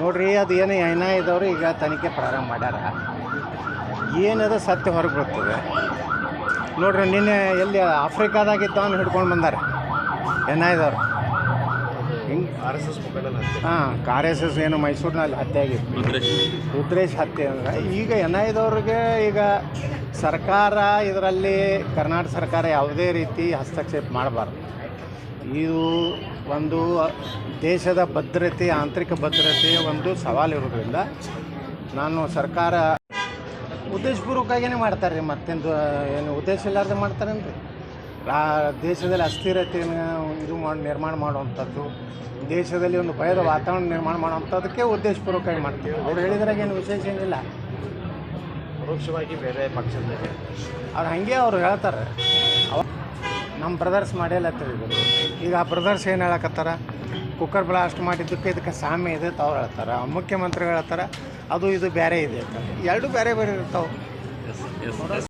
ನೋಡ್ರಿ ಅದು ಏನು ಏನ ಇದ್ದವ್ರು ಈಗ ತನಿಖೆ ಪ್ರಾರಂಭ ಮಾಡ್ಯಾರ. ಏನದ ಸತ್ಯ ಹೊರಗೆ ಬರ್ತದೆ. ನೋಡ್ರಿ ನಿನ್ನೆ ಎಲ್ಲಿ ಆಫ್ರಿಕಾದಾಗಿದ್ದವನು ಹಿಡ್ಕೊಂಡು ಬಂದಾರೆ. ಎನ್ ಇದ್ದವ್ರು ಹಿಂಗೆ ಆರ್ ಎಸ್ ಎಸ್ ಹಾಂ ಆರ್ ಎಸ್ ಎಸ್ ಏನು ಮೈಸೂರಿನಲ್ಲಿ ಹತ್ಯೆ ಆಗಿತ್ತು. ರುದ್ರೇಶ್. ಹತ್ಯೆ ಅಂದ್ರೆ ಈಗ ಎನ್ ಇದ್ದವ್ರಿಗೆ ಈಗ ಸರ್ಕಾರ ಇದರಲ್ಲಿ ಕರ್ನಾಟಕ ಸರ್ಕಾರ ಯಾವುದೇ ರೀತಿ ಹಸ್ತಕ್ಷೇಪ ಮಾಡಬಾರ್ದು. ಇದು ಒಂದು ದೇಶದ ಭದ್ರತೆ ಆಂತರಿಕ ಭದ್ರತೆ ಒಂದು ಸವಾಲು ಇರೋದ್ರಿಂದ ನಾನು ಸರ್ಕಾರ ಉದ್ದೇಶಪೂರ್ವಕವಾಗಿಯೇ ಮಾಡ್ತಾರೆ ರೀ ಮತ್ತೆಂದು ಏನು ಉದ್ದೇಶ ಇಲ್ಲಾರ್ದೆ ಮಾಡ್ತಾರೇನ್ರಿ? ರಾ ದೇಶದಲ್ಲಿ ಅಸ್ಥಿರತೆಯನ್ನು ಇದು ಮಾಡಿ ನಿರ್ಮಾಣ ಮಾಡುವಂಥದ್ದು ದೇಶದಲ್ಲಿ ಒಂದು ಭಯದ ವಾತಾವರಣ ನಿರ್ಮಾಣ ಮಾಡುವಂಥದ್ದಕ್ಕೆ ಉದ್ದೇಶಪೂರ್ವಕವಾಗಿ ಮಾಡ್ತೀವಿ. ಅವ್ರು ಹೇಳಿದ್ರಾಗ ಏನು ವಿಶೇಷ ಏನಿಲ್ಲ. ಪರೋಕ್ಷವಾಗಿ ಬೇರೆ ಪಕ್ಷದ ಅವ್ರು ಹಾಗೆ ಅವ್ರು ಹೇಳ್ತಾರೆ. ಅವ ನಮ್ಮ ಬ್ರದರ್ಸ್ ಮಾಡಿಲ್ಲತ್ತಿದ್ರು ಈಗ ಆ ಬ್ರದರ್ಸ್ ಏನು ಹೇಳಕತ್ತಾರ? ಕುಕ್ಕರ್ ಬ್ಲಾಸ್ಟ್ ಮಾಡಿದ್ದಕ್ಕೆ ಇದಕ್ಕೆ ಸಾಮ್ಯ ಇದೆ ಅವ್ರು ಹೇಳ್ತಾರೆ. ಮುಖ್ಯಮಂತ್ರಿಗಳು ಹೇಳ್ತಾರೆ, ಅದು ಇದು ಬೇರೆ ಇದೆ ಅಂತ. ಎರಡು ಬೇರೆ ಬೇರೆ ಇರ್ತಾವೆ.